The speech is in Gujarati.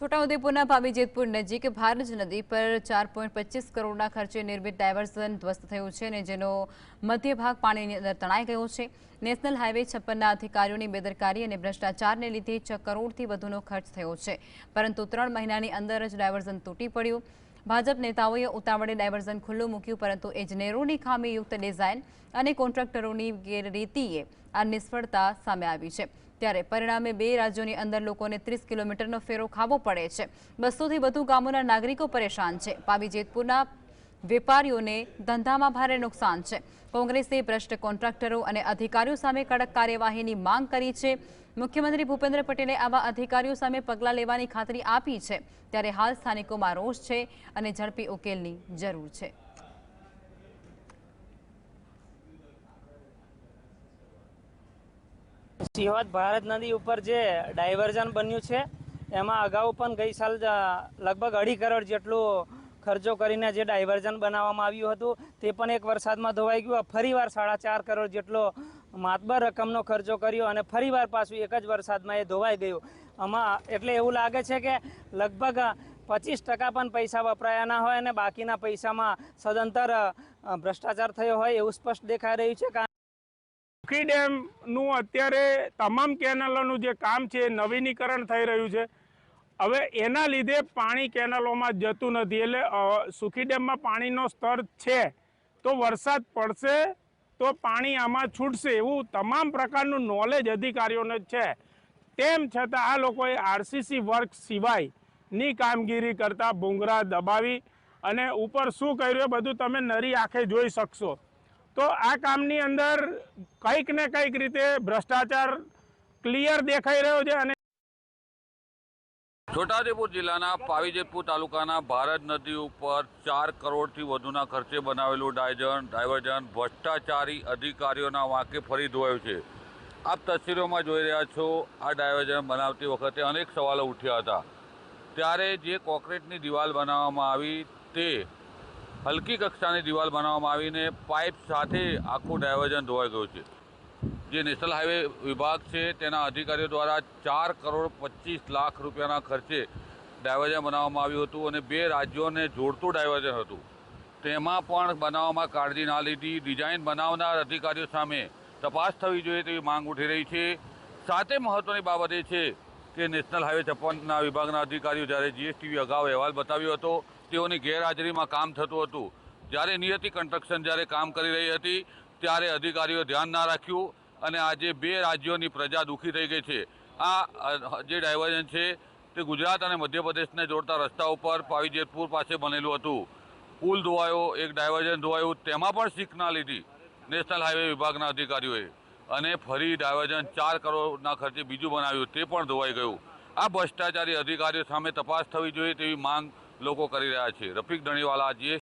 છોટાઉદેપુરના ભાભી જેતપુર નજીક ભારજ નદી પર ચાર પોઈન્ટ પચીસ કરોડના ખર્ચે નિર્મિત ડાયવર્ઝન ધ્વસ્ત થયું છે અને જેનો મધ્ય ભાગ પાણીની અંદર તણાઈ ગયો છે. નેશનલ હાઈવે છપ્પનના અધિકારીઓની બેદરકારી અને ભ્રષ્ટાચારને લીધે છ કરોડથી વધુનો ખર્ચ થયો છે. પરંતુ ત્રણ મહિનાની અંદર જ ડાયવર્ઝન તૂટી પડ્યું. ભાજપ નેતાઓએ ઉતાવળે ડાયવર્ઝન ખુલ્લું મૂક્યું, પરંતુ ઇજનેરોની ખામીયુક્ત ડિઝાઇન અને કોન્ટ્રાક્ટરોની ગેરરીતિએ આ નિષ્ફળતા સામે આવી છે. ત્યારે પરિણામે બે રાજ્યોની અંદર લોકોને ત્રીસ કિલોમીટરનો ફેરો ખાવો પડે છે. બસોથી વધુ ગામોના નાગરિકો પરેશાન છે. પાવી જેતપુરના વેપારીઓને ધંધામાં ભારે નુકસાન છે. કોંગ્રેસે ભ્રષ્ટ કોન્ટ્રાક્ટરો અને અધિકારીઓ સામે કડક કાર્યવાહીની માંગ કરી છે. મુખ્યમંત્રી ભૂપેન્દ્ર પટેલે આવા અધિકારીઓ સામે પગલાં લેવાની ખાતરી આપી છે. ત્યારે હાલ સ્થાનિકોમાં રોષ છે અને ઝડપી ઉકેલની જરૂર છે. સિહોદ ભારત નદી ઉપર જે ડાયવર્ઝન બન્યું છે, એમાં અગાઉ પણ ગઈ સાલ લગભગ અઢી કરોડ જેટલું ખર્ચો કરીને જે ડાયવર્ઝન બનાવવામાં આવ્યું હતું, તે પણ એક વરસાદમાં ધોવાઈ ગયું. ફરીવાર સાડા ચાર કરોડ જેટલો માતબર રકમનો ખર્ચો કર્યો અને ફરીવાર પાછું એક જ વરસાદમાં એ ધોવાઈ ગયું. આમાં એટલે એવું લાગે છે કે લગભગ પચીસ ટકા પણ પૈસા વપરાયા ના હોય અને બાકીના પૈસામાં સદંતર ભ્રષ્ટાચાર થયો હોય એવું સ્પષ્ટ દેખાઈ રહ્યું છે. કારણ ડેમનું અત્યારે તમામ કેનલોનું જે કામ છે એ નવીનીકરણ થઈ રહ્યું છે. હવે એના લીધે પાણી કેનલોમાં જતું નથી એટલે સુખી ડેમમાં પાણીનો સ્તર છે. તો વરસાદ પડશે તો પાણી આમાં છૂટશે એવું તમામ પ્રકારનું નોલેજ અધિકારીઓને છે. તેમ છતાં આ લોકોએ આરસીસી વર્ક સિવાયની કામગીરી કરતા ભૂંગરા દબાવી અને ઉપર શું કર્યું એ બધું તમે નરી આંખે જોઈ શકશો. તો આ કામની અંદર કંઈક ને કંઈક રીતે ભ્રષ્ટાચાર ક્લિયર દેખાઈ રહ્યો છે અને છોટાઉદેપુર જિલ્લાના પાવીજેતપુર તાલુકાના ભારત નદી ઉપર ચાર કરોડથી વધુના ખર્ચે બનાવેલું ડાયજન ડાયવર્જન ભ્રષ્ટાચારી અધિકારીઓના વાંકે ફરી ધોવાયું છે. આપ તસવીરોમાં જોઈ રહ્યા છો, આ ડાયવર્જન બનાવતી વખતે અનેક સવાલો ઉઠ્યા હતા. ત્યારે જે કોન્ક્રીટની દિવાલ બનાવવામાં આવી તે હલકી કક્ષાની દિવાલ બનાવવામાં આવીને પાઇપ સાથે આખું ડાયવર્જન ધોવાઈ ગયું છે. જે નેશનલ હાઈવે વિભાગ છે, તેના અધિકારીઓ દ્વારા ચાર કરોડ પચીસ લાખ રૂપિયાના ખર્ચે ડાયવર્જન બનાવવામાં આવ્યું હતું અને બે રાજ્યોને જોડતું ડાયવર્જન હતું. તેમાં પણ બનાવવામાં કાળજી ના લીધી. ડિઝાઇન બનાવનાર અધિકારીઓ સામે તપાસ થવી જોઈએ તેવી માંગ ઉઠી રહી છે. સાથે મહત્ત્વની બાબત એ છે કે નેશનલ હાઈવે છપ્પનના વિભાગના અધિકારીઓ જ્યારે જીએસટીવી અગાઉ અહેવાલ બતાવ્યો હતો, તેઓની ગેરહાજરીમાં કામ થતું હતું. જ્યારે નિયતિ કન્સ્ટ્રક્શન જ્યારે કામ કરી રહી હતી, ત્યારે અધિકારીઓ ધ્યાન ના રાખ્યું. અને આજે બે રાજ્યોની પ્રજા દુઃખી થઈ ગઈ છે. આ જે ડાયવર્ઝન છે તે ગુજરાત અને મધ્યપ્રદેશને જોડતા રસ્તા ઉપર પાવીજેતપુર પાસે બનેલું હતું. પુલ ધોવાયો, એક ડાયવર્ઝન ધોવાયું, તેમાં પણ શીખ લીધી નેશનલ હાઈવે વિભાગના અધિકારીઓએ. અને ફરી ડાયવર્ઝન ચાર કરોડના ખર્ચે બીજું બનાવ્યું, તે પણ ધોવાઈ ગયું. આ ભ્રષ્ટાચારી અધિકારીઓ સામે તપાસ થવી જોઈએ તેવી માંગ લોકો કરી રહ્યા છે. રફીક ધણીવાલા, જીએસ